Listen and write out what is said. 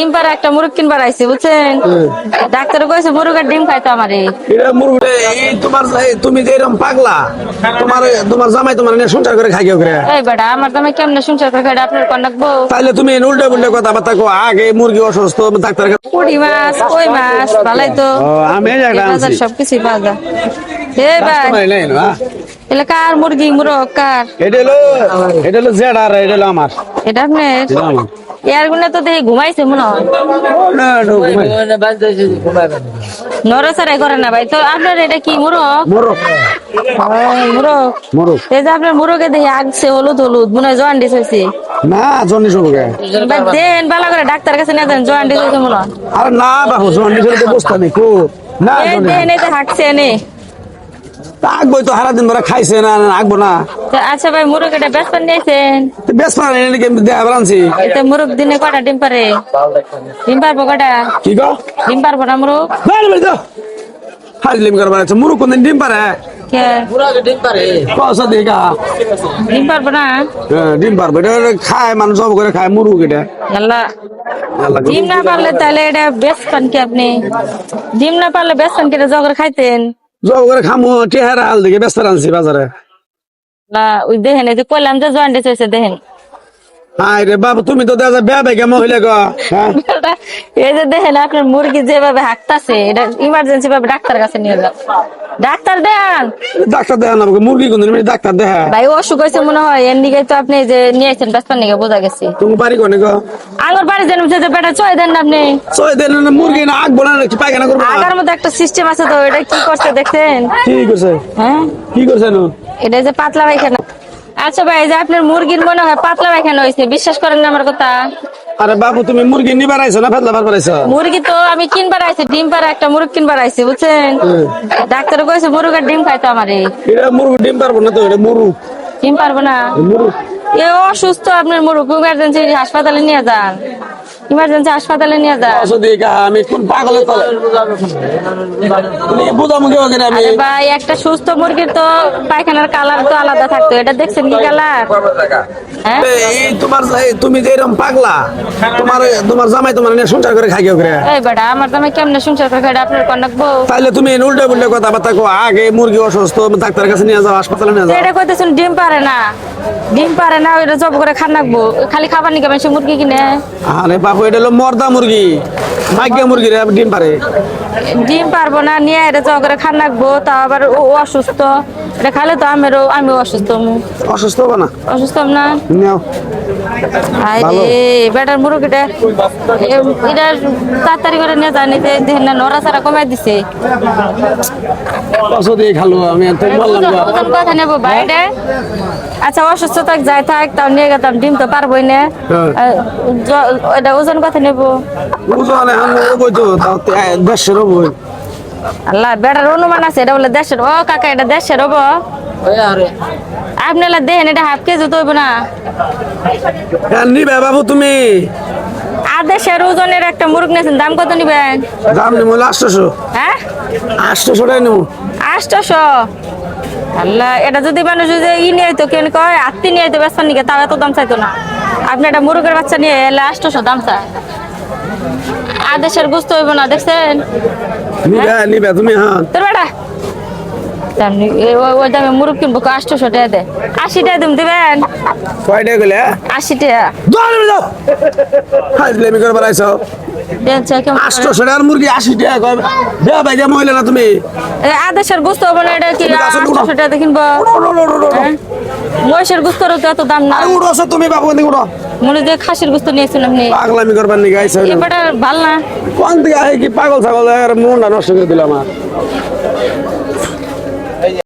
ডিম পাড়া একটা মুরগ কিনবার আইছে বুঝছেন? ডাক্তার কইছে মুরগের ডিম খাইতো আমারে। এটা মুরগি এই তোমার তুমি যে এরকম পাগলা তোমার তোমার জামাই তোমার নিয়ে সংসার করে খাই করে এই বেটা আমার দামে কেমনে সংসার করে খাইটা আপনার কোন রাখব তাহলে তুমি উল্টে উল্টে কথাবার্তা কো আগে মুরগি অসুস্থ ডাক্তার পুড়ি মাছ কই মাছ ভালাই তো। আমি এই একটা আনছি। সবকিছুই পাওয়া যায় ভাই নাই না এলে কার মুরগি মুরগ কার? এটা হলো এটা হলো জেড আর এটা হলো আমার। এটা আপনার? আমার তো দেখি ঘুমাইছে মনে হয়। না। নড়াচড়াই করে না ভাই। তো আপনার এটা কি মুরগ? মোরগ। ওই মুরগ। এই যে আপনার মুরগে দেখি আগছে হলুদ হলুদ মনে হয় জন্ডিস হয়েছে না জন্ডিস হবে দেন ভালো করে ডাক্তার কাছে নিয়ে দেন জন্ডিস হয়েছে মনে হয়। আরে না বাবু জন্ডিস হলে তো বুঝতে নেই না দেন এই যে হাঁকছে নে আগবই তো হারা দিন ধরে খাইছে না আগবো না আচ্ছা ভাই মুরগ এটা বেশ পান নিয়েছেন তো পারে এনে দেয়া বানানছি মুরগ দিনে কটা ডিম পারে? ডিম পারব কটা? কি গো ডিম পারব না মুরগ? বাইরে বাইরে দাও। হাজলিম করবার আছে মুরু কোনদিন ডিম পারে? কে? ডিম পারব না? ডিম পারবে। এটা খায় মানুষ সব করে খায় মুরু এটা। ডিম না পারলে তাহলে এটা বেশ পান কি আপনি। ডিম না পারলে বেশ পান কি এটা জগর খাইতেন। সব করে খামু চেহারা হাল দিকে ব্যস্ত আনছি বাজারে। না ওই দেখেন এই যে কইলাম যে জয়েন্টিস হয়েছে দেখেন। হাই রে বাবা তুমি তো দেখা বেয়া বেগে মহিলা গো। হ্যাঁ। এই যে দেখেন আপনার মুরগি যেভাবে হাঁকতাছে এটা ইমার্জেন্সি ভাবে ডাক্তার কাছে নিয়ে যান ডাক্তার দেন। ডাক্তার দেখা না আমাকে মুরগি ডাক্তার দেখা ভাই অসুখ হয়েছে মনে হয় এর নিকে তো আপনি যে নিয়ে আসছেন ব্যস্ত বোঝা গেছে। তুমি বাড়ি কোনে গো? বাড়ি জানেন যে বেটা চয় দেন আপনি। ছয় দিন না মুরগি না আগ বলে পায়খানা করব? আগার মধ্যে একটা সিস্টেম আছে তো এটা কি করছে দেখছেন? কি করছে? হ্যাঁ? কি করছে নো? এটা যে পাতলা পায়খানা। আচ্ছা ভাই যে আপনার মুরগির মনে হয় পাতলা পায়খানা হয়েছে বিশ্বাস করেন না আমার কথা। আরে বাবু তুমি মুরগি নিবার আইছো না ফেদলা বার আইছো? মুরগি তো আমি কিনবার আইছি ডিম পাড়া একটা মুরগ কিনবার আইছি বুঝছেন? ডাক্তার কইছে মুরগির ডিম খাইতো আমারে। এটা মুরগি ডিম পারব না তো এটা মুরগ। ডিম পারব না? এ অসুস্থ আপনার মুরগ ইমার্জেন্সি হাসপাতালে নিয়ে যান। ইমার্জেন্সি হাসপাতালে নিয়ে দিয়ে আমি কোন পাগলের তলে। বুঝামু কেউ আমি ভাই একটা সুস্থ মুরগির তো পায়খানার কালার তো আলাদা থাকতো। এটা দেখছেন কি কালার হ্যাঁ? এই তোমার তুমি যে এরকম পাগলা তোমার তোমার জামাই তোমার নিয়ে সংসার করে খাই কেউ করে এই বেটা আমার দামে কেমনে সংসার করে খাইটা আপনার কোন রাখব তাহলে তুমি উল্টে উল্টে কথাবার্তা কো আগে মুরগি অসুস্থ ডাক্তারের কাছে নিয়ে যাও হাসপাতালে নিয়ে যাও। এটা কইতেছেন ডিম পারে না। ডিম পারে না ওইটা জব করে খান রাখব খালি খাবার নিকে মানুষ মুরগি কিনে। আরে বাপু এটা হলো মর্দা মুরগি। ভাগ্য মুরগি রে ডিম পারে। ডিম পারব না নিয়ে এটা জব করে খান রাখব তা আবার ও অসুস্থ। এটা খালে তো আমিও আমি অসুস্থ অসুস্থ হবে না? অসুস্থ না। নাও। আরে। বেটার মুরগিটা এটা তাড়াতাড়ি করে নিয়ে জানি দেখেন না নড়াচড়া কমাই দিছে। ওষুধ দিয়ে খালো আমি তো বললাম ওজন কথা নেব বাইরে আচ্ছা অসুস্থ থাক যাই থাক তাও নিয়ে গেতাম ডিম তো পারবোই না। হ্যাঁ। এটা ওজন কথা নেব। ওজন এখন ওই তাও দেড়শোর ওই আল্লাহ বেটার অনুমান আছে এটা বলে দেশের ও কাকা এটা দেশের হব আপনারা দেখেন এটা হাফ কেজি তো হইব না। নিবে বাবু তুমি? আদেশের ওজনের একটা মুরগ নিয়েছেন দাম কত নিবেন দাম নিবো আটশোশো। হ্যাঁ? আটশোশো টাকা নেব। আটশোশো? আল্লাহ এটা যদি মানুষ যদি ই নিয়ে তো কেন কয় আত্মি নিয়ে হইতো বেসার নিকে তাও এত দাম চাইতো না। আপনি একটা মুরগের বাচ্চা নিয়ে এলে আটশোশো দাম চায়। আদেশের বুঝতে হইব না দেখছেন? নিবে নিবে তুমি হ্যাঁ তোর বেটা তেমনি এ- ওই- ওই দামে মুরগ কিনবো আটশোশো টাকা দে। আশি টাকা দিম দিবেন? কয় টাকা গেলে আশি টাকা। যাও নেমে যাও হাজলেমি করবার আইছো দেন চা আটশোশো টাকার মুরগি আশি টাকা কয়? দেয়া ভাই মহিলা না তুমি। এ, আদেশের গুস্ত হব না এটা কি। আটশোশো টাকা কিনবো। হ্যাঁ? মহিষের তো এত দাম না। আরে তুমি বাবু দিকে উঠো। মনে যে খাসির গুস্ত নিয়েছেন আপনি পাগলামি করবার নিকে আইছো এবারটা ভালো না। কোন দিকে কি পাগল ছাগল আর মনটা নষ্ট করে দিলাম আমার।